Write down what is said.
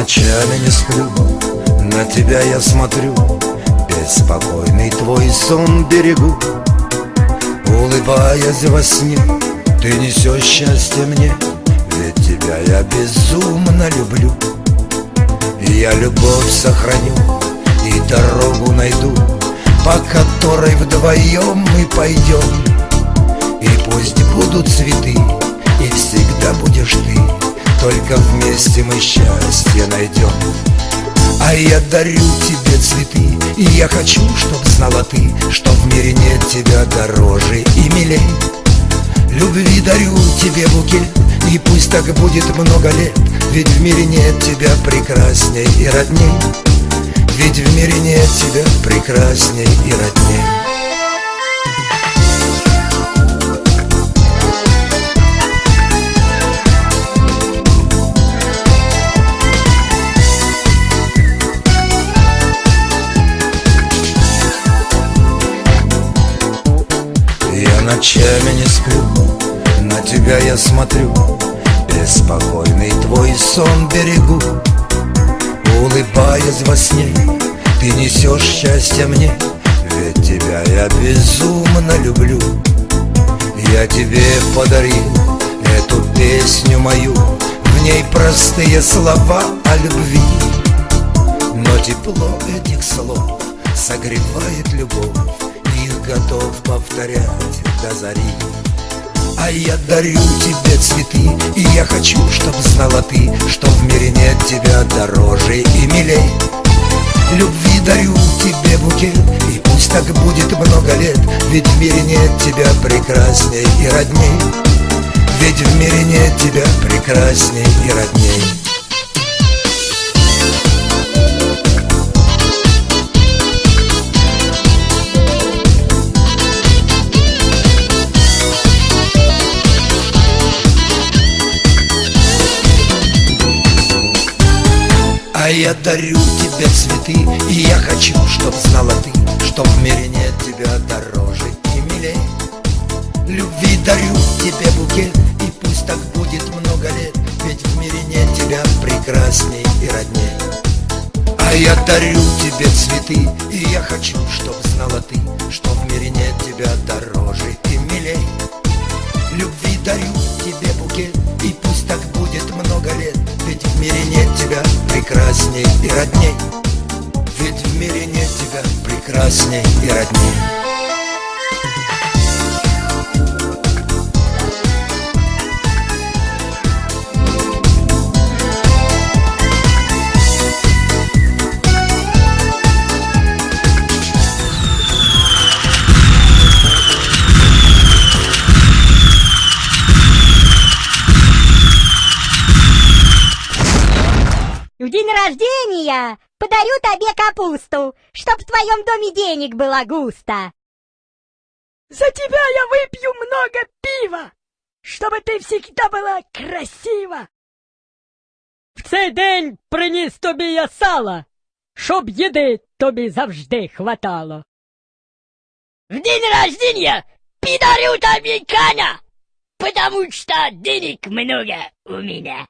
ночами не сплю, на тебя я смотрю. Беспокойный твой сон берегу. Улыбаясь во сне, ты несешь счастье мне. Ведь тебя я безумно люблю. И я любовь сохраню и дорогу найду По которой вдвоем мы пойдем. И пусть будут цветы, и всегда будешь ты Только вместе мы счастье найдем. А я дарю тебе цветы И я хочу, чтоб знала ты Что в мире нет тебя дороже и милей Любви дарю тебе букет И пусть так будет много лет Ведь в мире нет тебя прекрасней и родней. Ведь в мире нет тебя прекрасней и родней ночами не сплю, на тебя я смотрю Беспокойный твой сон берегу. Улыбаясь во сне, ты несешь счастье мне Ведь тебя я безумно люблю. Я тебе подарил эту песню мою В ней простые слова о любви. Но тепло этих слов согревает любовь готов повторять до зари. А я дарю тебе цветы И я хочу, чтоб знала ты Что в мире нет тебя дороже и милей. Любви дарю тебе букет И пусть так будет много лет Ведь в мире нет тебя прекрасней и родней. Ведь в мире нет тебя прекрасней и родней я дарю тебе цветы И я хочу, чтоб знала ты Что в мире нет тебя дороже и милей Любви дарю тебе букет И пусть так будет много лет Ведь в мире нет тебя прекрасней и родней А я дарю тебе цветы И я хочу, чтоб знала ты Что прекрасней и родней. Ведь в мире нет тебя прекрасней и родней В день рождения подарю тебе капусту, чтоб в твоем доме денег было густо. За тебя я выпью много пива, чтобы ты всегда была красива. В цей день приніс тобі я сала, щоб їди тобі завжди хватало. В день рождения подарю тебе коня, потому что денег много у меня.